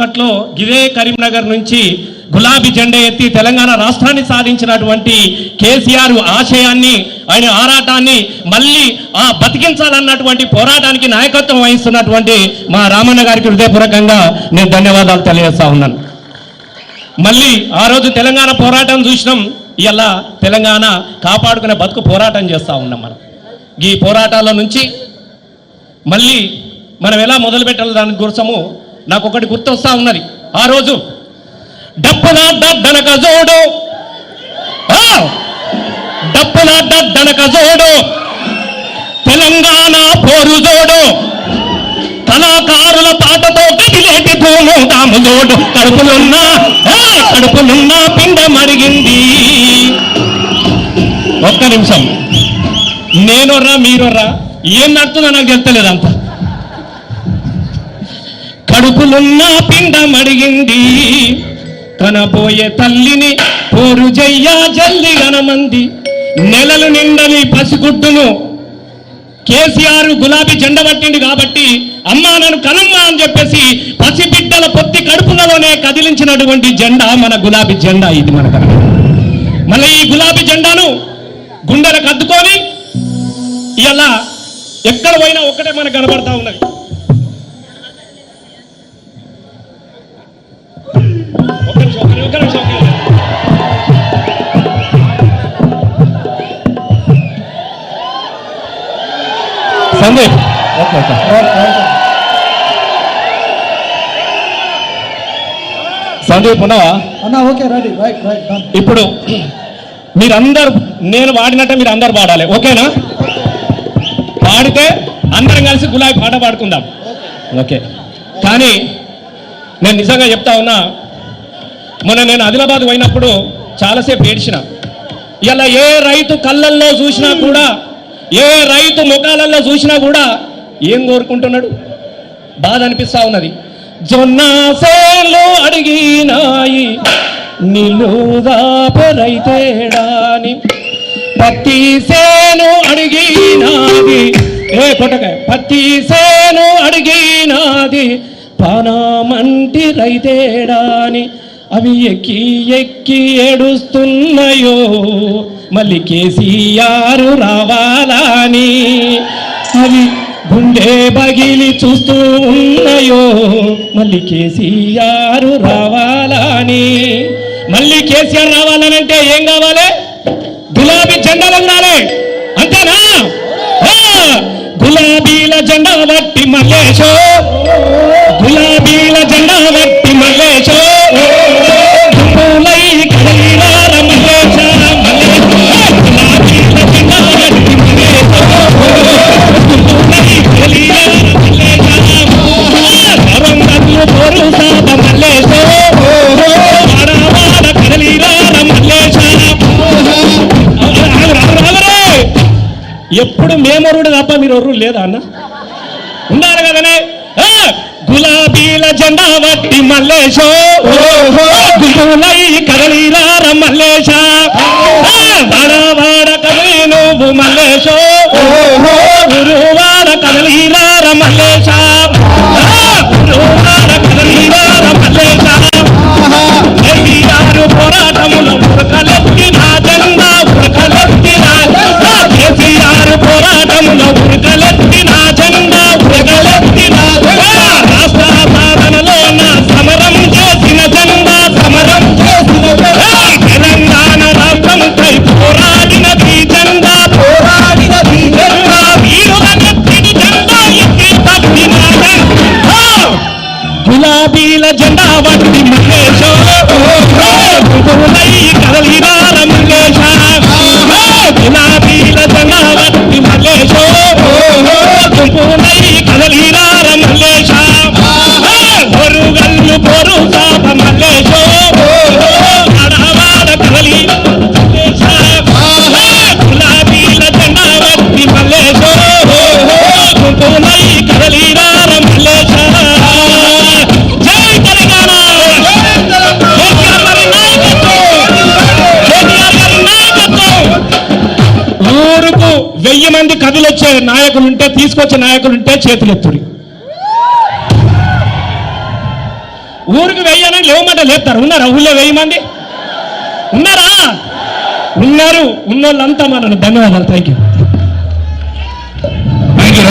ఒకట్లో ఇదే కరీంనగర్ నుంచి గులాబీ జెండా ఎత్తి తెలంగాణ రాష్ట్రాన్ని సాధించినటువంటి కేసీఆర్ ఆశయాన్ని ఆయన ఆరాటాన్ని మళ్ళీ ఆ బతికించాలన్నటువంటి పోరాటానికి నాయకత్వం వహిస్తున్నటువంటి మా రామన్న గారికి హృదయపూర్వకంగా నేను ధన్యవాదాలు తెలియజేస్తా ఉన్నాను. మళ్ళీ ఆ రోజు తెలంగాణ పోరాటం చూసినాం ఇలా తెలంగాణ కాపాడుకునే బతుకు పోరాటం చేస్తూ ఉన్నాం మనం. ఈ పోరాటాల నుంచి మళ్ళీ మనం ఎలా మొదలు పెట్టాలి దాని కోసము నాకు ఒకటి గుర్తొస్తా ఉన్నది. ఆ రోజు డప్పున డనక జోడు ఆ! డప్పున జోడు తెలంగాణ పోరు జోడు కళాకారుల పాటతో గదిలేటి పూలు తాము జోడు. కడుపులున్నా ఆ! పిండ మరిగింది. ఒక్క నిమిషం. నేనొర్రా మీరొర్రా? ఏం నడుతుందో నాకు తెలుస్తలేదంత. కడుపులున్న పిండ మడిగింది పోయే తల్లిని పోరు జయ్యా జల్లి గనమంది నెలలు నిండని పసిగుడ్డును కేసీఆర్ గులాబీ జెండ పట్టింది కాబట్టి అమ్మా నన్ను కనమ్మా అని చెప్పేసి పసిబిడ్డల పొత్తి కడుపులలోనే కదిలించినటువంటి జెండా మన గులాబీ జెండా ఇది మన కనుక మళ్ళీ ఈ గులాబీ జెండాను గుండెలకు అద్దుకొని ఇలా ఎక్కడ పోయినా ఒక్కటే మనకు కనబడతా ఉన్నది. సందీప్ ఓకే ఓకే సందీప్ ఉన్నావా? అన్న okay ready right right done. ఇప్పుడు మీరందరూ నేను పాడినట్టే మీరు అందరు పాడాలి ఓకేనా? పాడితే అందరం కలిసి గులాబీ పాట పాడుకుందాం. ఓకే. కానీ నేను నిజంగా చెప్తా ఉన్నా మొన్న నేను ఆదిలాబాద్ పోయినప్పుడు చాలాసేపు ఏడ్చిన ఇలా ఏ రైతు కళ్ళల్లో చూసినా కూడా ఏ రైతు ముఖాలలో చూసినా కూడా ఏం కోరుకుంటున్నాడు? బాధ అనిపిస్తా ఉన్నది. జొన్న సేలు అడిగినాయి. నిలుదాపరైతేడాని పత్తి సేను అడిగినాది. ఏ కొట్టకాయ పత్తి సేను అడిగినాది. పానామంటి రైతేడాని. అవి ఎక్కి ఎక్కి ఏడుస్తున్నాయో. మళ్ళీ కేసీఆర్ రావాలని అవి గుండె బగిలి చూస్తూ ఉన్నాయో. మళ్ళీ కేసీఆర్ రావాలని మళ్ళీ కేసీఆర్ రావాలనంటే ఏం కావాలి? గులాబీ జెండాలు ఉండాలి అంతేనా? గులాబీల జెండా బట్టి మల్లేశో. ఎప్పుడు మేమరుడు తప్ప మీరు ఒర్రు లేదా అన్న? ఉన్నారు కదనే. గులాబీల జెండా వట్టి మల్లేశో. గుంపులై కదలిరార మల్లేశ. ఆ, వాడ వాడ కదలి నువ్వు మల్లేశో. గురువాడ కదలిరార మల్లేశ. పోరాటముల ఉరకలెత్తి నా జెండా ఉరకలెత్తి నా జెండా. రాష్ట్ర సాధనలో నా సమరం చేసిన జెండా సమరం చేసిన తెలంగాణ రాష్ట్రంపై పోరాడినది జెండా పోరాడినది జెండా. వీరుల నెత్తిని జెండా ఎత్తి గులాబీల జెండా వట్టి கதல் మంది కథలు వచ్చే నాయకులుంటే తీసుకొచ్చే నాయకులుంటే చేతులెత్తుడి ఊరికి వెయ్యనని లేవమంటే లేపుతారు. ఉన్నారా? ఊళ్ళో వెయ్యి మంది? ఉన్నారా? ఉన్నారు. ఉన్నోళ్ళంతా మనను ధన్యవాదాలు. Thank you